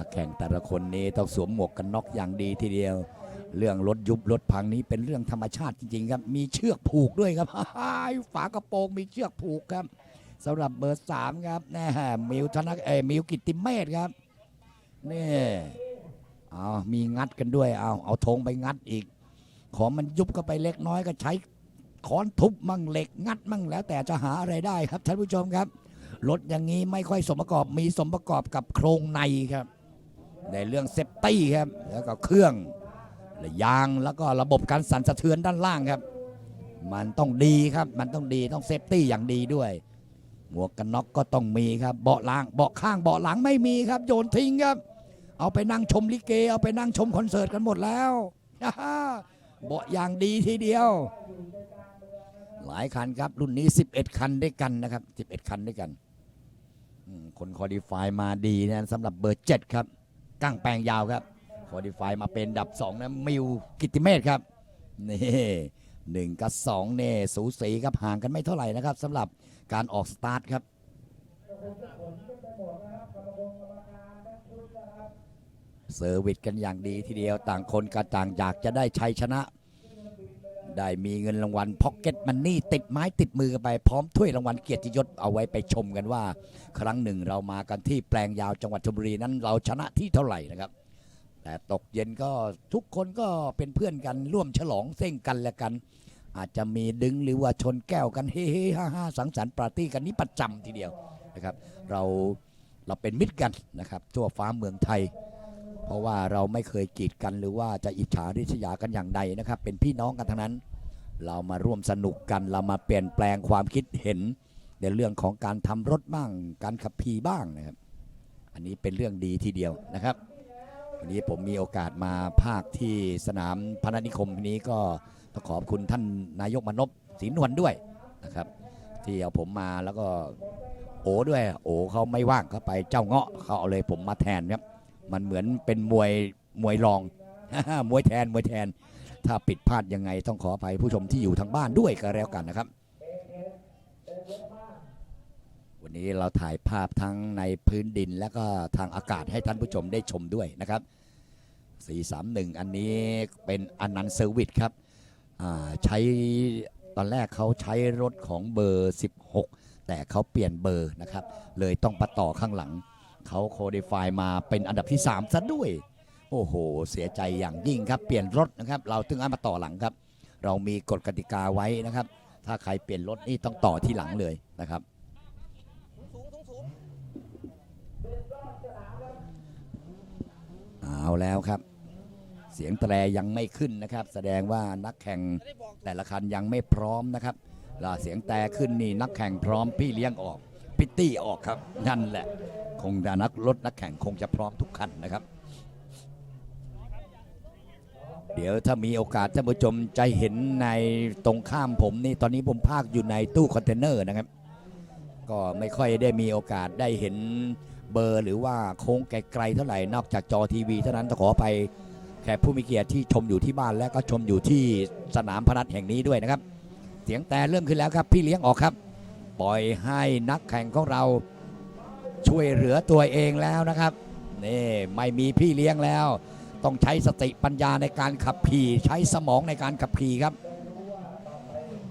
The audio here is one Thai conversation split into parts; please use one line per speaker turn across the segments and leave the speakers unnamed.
นักแข่งแต่ละคนนี้ต้องสวมหมวกกันน็อกอย่างดีทีเดียว เรื่องรถยุบรถพังนี้เป็นเรื่องธรรมชาติจริงๆครับ มีเชือกผูกด้วยครับฝากระโปรงมีเชือกผูกครับสำหรับเบอร์สามครับแน่มิวธนกเอมิวกิตติเมธครับนี่เอามีงัดกันด้วยเอาเอาธงไปงัดอีก ของมันยุบเข้าไปเล็กน้อยก็ใช้ค้อนทุบมั่งเหล็กงัดมั่งแล้ว แต่จะหาอะไรได้ครับท่านผู้ชมครับรถอย่างนี้ไม่ค่อยสมประกอบมีสมประกอบกับโครงในครับ ในเรื่องเซฟตี้ครับแล้วก็เครื่องและยางแล้วก็ระบบการสั่นสะเทือนด้านล่างครับ มันต้องดีครับมันต้องดีต้องเซฟตี้อย่างดีด้วย หมวกกันน็อกก็ต้องมีครับเบาะล่างเบาะข้างเบาะหลังไม่มีครับโยนทิ้งครับ เอาไปนั่งชมลิเก เอาไปนั่งชมคอนเสิร์ตกันหมดแล้วเบาะอย่างดีทีเดียว หลายคันครับ รุ่นนี้ 11 คันด้วยกันนะครับ 11 คันด้วยกันคนคอดีไฟมาดีนะสำหรับเบอร์ 7 ครับ กั้งแปลงยาวครับคอดีฟายมาเป็นดับ2นะมิวกิตติเมธครับนี่หนึ่งกับสองเนี่ยสูสีครับห่างกันไม่เท่าไหร่นะครับสำหรับการออกสตาร์ทครับเซอร์วิสกันอย่างดีทีเดียวต่างคนก็ต่างอยากจะได้ชัยชนะ ได้มีเงินรางวัลพ็อกเก็ตมันนี่ติดไม้ติดมือกันไปพร้อมถ้วยรางวัลเกียรติยศเอาไว้ไปชมกันว่า ครั้งหนึ่งเรามากันที่แปลงยาวจังหวัดชลบุรีนั้นเราชนะที่เท่าไหร่นะครับ แต่ตกเย็นก็ทุกคนก็เป็นเพื่อนกันร่วมฉลองเส้งกันและกัน อาจจะมีดึงหรือว่าชนแก้วกันเฮ้ๆฮ่าฮ่าสังสรรค์ปาร์ตี้กันนี้ประจำทีเดียวนะครับ เราเราเป็นมิตรกันนะครับทั่วฟ้าเมืองไทย เพราะว่าเราไม่เคยกีดกันหรือว่าจะอิจฉาริษยากันอย่างใดนะครับ เป็นพี่น้องกันทั้งนั้น เรามาร่วมสนุกกันเรามาเปลี่ยนแปลงความคิดเห็น ในเรื่องของการทำรถบ้าง การขับขี่บ้างนะครับ อันนี้เป็นเรื่องดีทีเดียวนะครับ วันนี้ผมมีโอกาสมาภาคที่สนามพนัสนิคมนี้ก็ต้องขอบคุณท่านนายกมนพศรีนวลด้วยนะครับ ที่เอาผมมาแล้วก็โอด้วยโอเขาไม่ว่างเขาไปเจ้าเงาะเขาเอาเลยผมมาแทนครับ มันเหมือนเป็นมวยมวยรอง มวยแทนมวยแทน ถ้าผิดพลาดยังไงต้องขออภัยผู้ชมที่อยู่ทางบ้านด้วยก็แล้วกันนะครับ วันนี้เราถ่ายภาพทั้งในพื้นดินและก็ทางอากาศให้ท่านผู้ชมได้ชมด้วยนะครับ431 อันนี้เป็นอนันต์เซอร์วิสครับใช้ตอนแรกเขาใช้รถของเบอร์ 16 แต่เขาเปลี่ยนเบอร์นะครับ เลยต้องประต่อข้างหลัง เขาโคดิฟายมาเป็นอันดับที่3ซะด้วย โอ้โห เสียใจอย่างยิ่งครับเปลี่ยนรถนะครับเราถึงเอามาต่อหลังครับ เรามีกฎกติกาไว้นะครับ ถ้าใครเปลี่ยนรถนี่ต้องต่อที่หลังเลยนะครับเอาแล้วครับ เสียงแตรยังไม่ขึ้นนะครับ แสดงว่านักแข่งแต่ละคันยังไม่พร้อมนะครับล้วเสียงแตรขึ้นนี่นักแข่งพร้อมพี่เลี้ยงออก พิตตี้ออกครับ นั่นแหละ คงจะนักรถนักแข่งคงจะพร้อมทุกคันนะครับ เดี๋ยวถ้ามีโอกาสท่านผู้ชมจะเห็นในตรงข้ามผมนี่ตอนนี้ผมพากอยู่ในตู้คอนเทนเนอร์นะครับ ก็ไม่ค่อยได้มีโอกาสได้เห็นเบอร์หรือว่าโค้งไกลๆเท่าไหร่นอกจากจอทีวีเท่านั้นต้องขอไปแขกผู้มีเกียรติที่ชมอยู่ที่บ้านและก็ชมอยู่ที่สนามพนัสแห่งนี้ด้วยนะครับ เสียงแต่เริ่มขึ้นแล้วครับ พี่เลี้ยงออกครับ ปล่อยให้นักแข่งของเราช่วยเหลือตัวเองแล้วนะครับนี่ไม่มีพี่เลี้ยงแล้ว ต้องใช้สติปัญญาในการขับขี่ใช้สมองในการขับขี่ครับ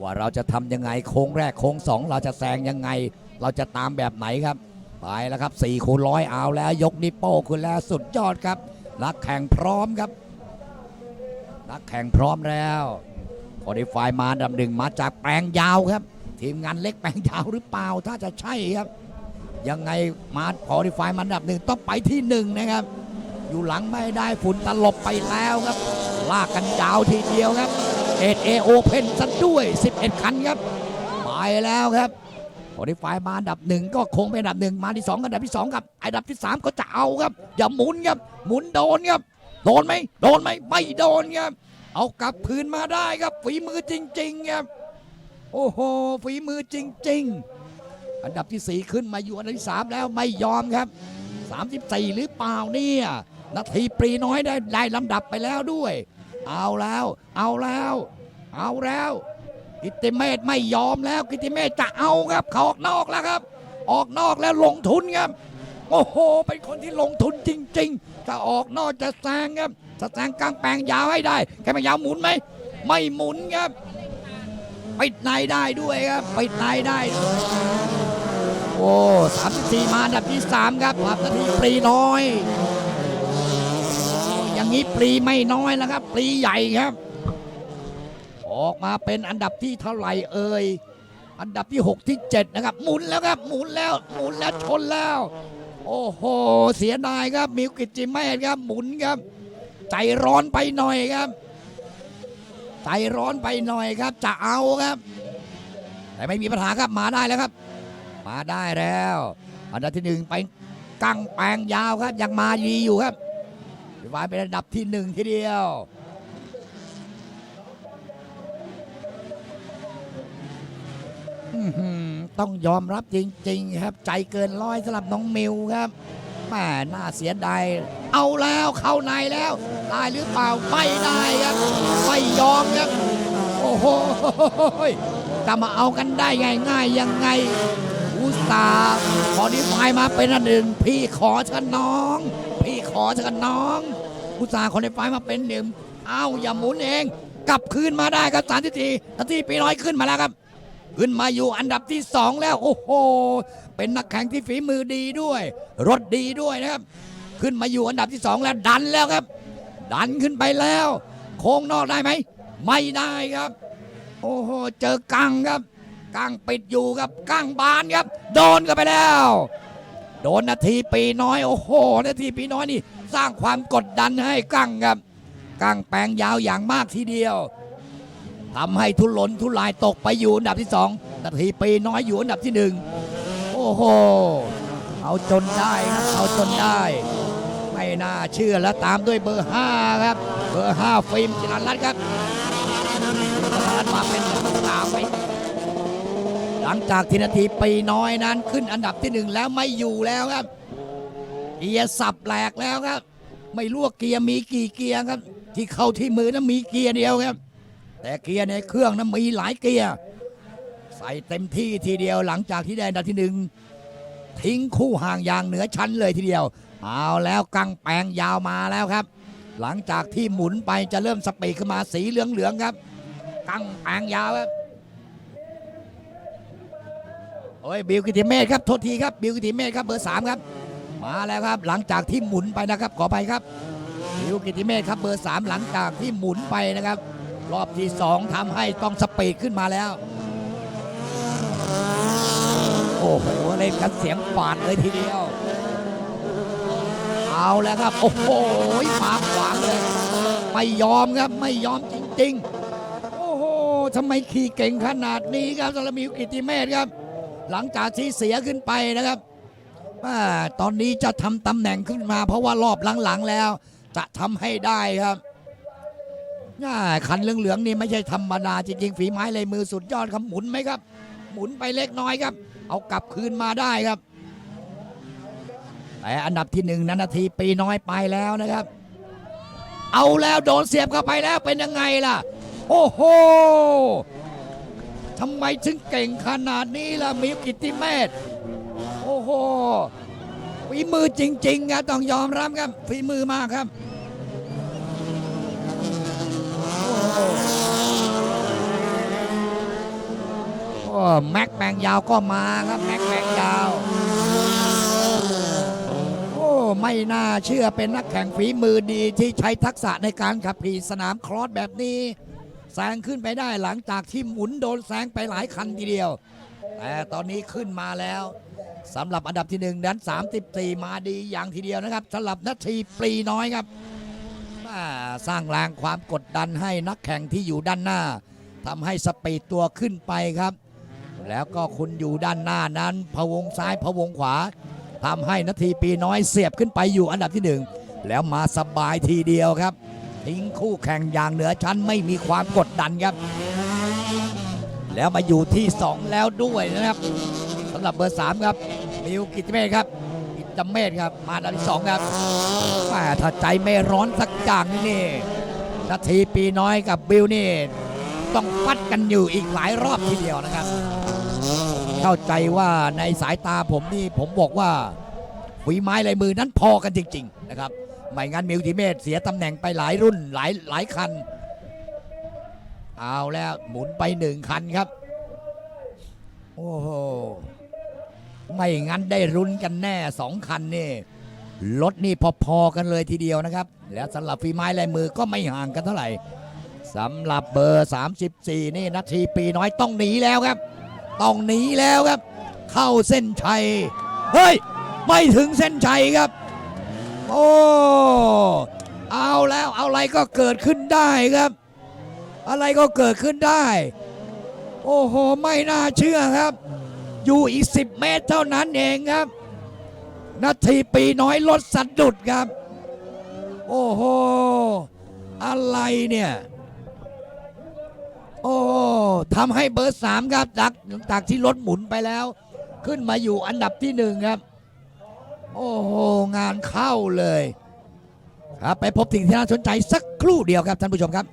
ว่าเราจะทำยังไงโค้งแรกโค้งสองเราจะแซงยังไง เราจะตามแบบไหนครับไปแล้วครับ4คูณร้อยเอาแล้ว ยกนิโป้งขึ้นแล้วสุดยอดครับนักแข่งพร้อมครับนักแข่งพร้อมแล้วคอดีฟายมาดับหนึ่งมาจากแปลงยาวครับ ทีมงานเล็กแปลงยาวหรือเปล่าถ้าจะใช่ครับ ยังไงมาคอดีฟายมันดับหนึ่งต้องไปที่หนึ่งนะครับ อยู่หลังไม่ได้ฝุ่นตลบไปแล้วครับ ลากกันยาวทีเดียวครับเอเอโอเพนซะด้วย 11 คันครับไปแล้วครับคอดีฟายมาอันดับหนึ่งก็คงเป็นอันดับหนึ่งมาที่สองอันดับที่สองครับอันดับที่สามก็จะเอาครับ อย่าหมุนครับหมุนโดนครับโดนไหมโดนไหมไม่โดนครับเอากลับคืนมาได้ครับฝีมือจริง ๆ ครับ โอ้โหฝีมือจริง ๆ อันดับที่สี่ขึ้นมาอยู่อันดับที่สามแล้วไม่ยอมครับ 34 หรือเปล่าเนี่ยนาทีปรีน้อยได้ได้ลำดับไปแล้วด้วย เอาแล้ว เอาแล้ว เอาแล้ว กิติเมธไม่ยอมแล้วกิติเมธจะเอาครับเขาออกนอกแล้วครับ ออกนอกแล้วลงทุนครับโอ้โห เป็นคนที่ลงทุนจริงๆ จะออกนอกจะแซงครับจะแซงกลางแปลงยาวให้ได้แค่แปลงยาวหมุนไหม ไม่หมุนครับ ปิดในได้ด้วยครับปิดในได้ โอ้สามสี่มาอันดับที่สามครับอันดับที่ปรีน้อย อย่างนี้ปรีไม่น้อยแล้วครับ ปรีใหญ่ครับ ออกมาเป็นอันดับที่เท่าไหร่เอ่ยอันดับที่ 6 ที่ 7 นะครับ หมุนแล้วครับหมุนแล้วหมุนแล้วชนแล้ว โอ้โห เสียดายครับมิวกิจจิเมธครับ หมุนครับ ใจร้อนไปหน่อยครับ ใจร้อนไปหน่อยครับ จะเอาครับ แต่ไม่มีปัญหาครับมาได้แล้วครับ มาได้แล้ว อันดับที่หนึ่งไปกังแปงยาวครับ ยังมาดีอยู่ครับวายเป็นอันดับที่หนึ่งทีเดียวต้องยอมรับจริง ๆ ครับ ใจเกินร้อยสำหรับน้องมิวครับ แม่น่าเสียดายเอาแล้วเข้าในแล้วได้หรือเปล่าไม่ได้ครับไม่ยอมครับโอ้โหจะมาเอากันได้ง่ายๆยังไงอุตส่าห์ขอดีไฟมาเป็นอันหนึ่งพี่ขอเชิญน้อง พี่ขอเชิญน้องอุตส่าห์ขอดีไฟมาเป็นหนึ่งเอ้าอย่าหมุนเอง กลับคืนมาได้ครับสามทีทีนาทีปีน้อยขึ้นมาแล้วครับ ขึ้นมาอยู่อันดับที่สองแล้ว โอ้โห เป็นนักแข่งที่ฝีมือดีด้วย รถดีด้วยนะครับ ขึ้นมาอยู่อันดับที่สองแล้วดันแล้วครับ ดันขึ้นไปแล้ว โค้งนอกได้ไหม ไม่ได้ครับ โอ้โห เจอกังครับกังปิดอยู่ครับกังบานครับ โดนกันไปแล้ว โดนนาทีปีน้อย โอ้โห นาทีปีน้อยนี่ สร้างความกดดันให้กังครับกังแปลงยาวอย่างมากทีเดียว ทำให้ทุลนทุลายตกไปอยู่อันดับที่สองนาทีปีน้อยอยู่อันดับที่หนึ่งโอ้โห เอาจนได้ครับเอาจนได้ ไม่น่าเชื่อแล้วตามด้วยเบอร์ห้าครับ เบอร์ห้าฟิล์มจิรันรัตน์ครับรัตมาเป็นสามไปหลังจากที่นาทีปีน้อยนั้นขึ้นอันดับที่หนึ่งแล้วไม่อยู่แล้วครับเกียร์สับแหลกแล้วครับ ไม่รู้ว่าเกียร์มีกี่เกียร์ครับ ที่เข้าที่มือนั้นมีเกียร์เดียวครับ แต่เกียร์ในเครื่องนั้นมีหลายเกียร์ใส่เต็มที่ทีเดียวหลังจากที่ได้อันดับที่หนึ่งทิ้งคู่ห่างอย่างเหนือชั้นเลยทีเดียว เอาแล้วกังแปงยาวมาแล้วครับ หลังจากที่หมุนไปจะเริ่มสปีดขึ้นมาสีเหลืองๆครับ กังแปงยาวครับโอ้ยบิวกิติเมธครับโทษทีครับบิวกิติเมธครับเบอร์สามครับ มาแล้วครับหลังจากที่หมุนไปนะครับขอไปครับบิวกิติเมธครับเบอร์สามหลังจากที่หมุนไปนะครับ รอบที่สองทำให้ต้องสปีดขึ้นมาแล้ว โอ้โหเล่นกันเสียงปาดเลยทีเดียว เอาแล้วครับ โอ้โหมาขวางเลย ไม่ยอมครับไม่ยอมจริง ๆ โอ้โหทำไมขี่เก่งขนาดนี้ครับสารมิวกิติเมธครับ หลังจากที่เสียขึ้นไปนะครับอตอนนี้จะทำตำแหน่งขึ้นมาเพราะว่ารอบหลังๆแล้ว จะทำให้ได้ครับ อ่าคันเหลืองๆนี่ไม่ใช่ธรรมดาจริงๆฝีไม้ลายมือสุดยอดครับหมุนไหมครับ หมุนไปเล็กน้อยครับ เอากลับคืนมาได้ครับ แต่อันดับที่หนึ่งนั้นนาทีปีน้อยไปแล้วนะครับ เอาแล้วโดนเสียบเข้าไปแล้วเป็นยังไงล่ะ โอ้โหทำไมถึงเก่งขนาดนี้ล่ะมิวกิตติเมธโอ้โหฝีมือจริงๆครับต้องยอมรับครับฝีมือมากครับ โอ้แม็กแปงยาวก็มาครับแม็กแปงยาว โอ้ไม่น่าเชื่อเป็นนักแข่งฝีมือดีที่ใช้ทักษะในการขับขี่สนามครอสแบบนี้แซงขึ้นไปได้หลังจากที่หมุนโดนแซงไปหลายคันทีเดียว แต่ตอนนี้ขึ้นมาแล้วสำหรับอันดับที่หนึ่งนั้น34 มาดีอย่างทีเดียวนะครับสำหรับนาทีปรีน้อยครับสร้างแรงความกดดันให้นักแข่งที่อยู่ด้านหน้าทำให้สปีดตัวขึ้นไปครับ แล้วก็คุณอยู่ด้านหน้านั้นพะวงซ้ายพะวงขวาทำให้นาทีปีน้อยเสียบขึ้นไปอยู่อันดับที่หนึ่งแล้วมาสบายทีเดียวครับ ทิ้งคู่แข่งอย่างเหนือชั้นไม่มีความกดดันครับ แล้วมาอยู่ที่ 2 แล้วด้วยนะครับสำหรับเบอร์ 3 ครับ มิวกิตเมธครับกิตเมธครับ มาอันดับที่สองครับแหม่ถ้าใจไม่ร้อนสักอย่างนี่นี่นาทีปีน้อยกับบิวนี่ต้องฟัดกันอยู่อีกหลายรอบทีเดียวนะครับ เข้าใจว่าในสายตาผมนี่ผมบอกว่าฝีไม้ลายมือนั้นพอกันจริง ๆ นะครับ ไม่งั้นมิวติเมตเสียตำแหน่งไปหลายรุ่นหลายหลายคัน เอาแล้วหมุนไปหนึ่งคันครับ โอ้โห ไม่งั้นได้รุนกันแน่สองคันนี่รถนี่พอๆกันเลยทีเดียวนะครับ แล้วสำหรับฝีไม้ลายมือก็ไม่ห่างกันเท่าไหร่สำหรับเบอร์ 34 นี่นาทีปีน้อยต้องหนีแล้วครับ ต้องหนีแล้วครับ เข้าเส้นชัย เฮ้ย ไม่ถึงเส้นชัยครับ โอ้เอาแล้วอะไรก็เกิดขึ้นได้ครับ อะไรก็เกิดขึ้นได้ โอ้โห ไม่น่าเชื่อครับ อยู่อีก 10 เมตรเท่านั้นเองครับ นาทีปีน้อยรถสะดุดครับ โอ้โห อะไรเนี่ย โอ้ทำให้เบอร์สามครับจากจากที่รถหมุนไปแล้ว ขึ้นมาอยู่อันดับที่หนึ่งครับ โอ้โหงานเข้าเลย ครับไปพบสิ่งที่น่าสนใจสักครู่เดียวครับท่านผู้ชมครับ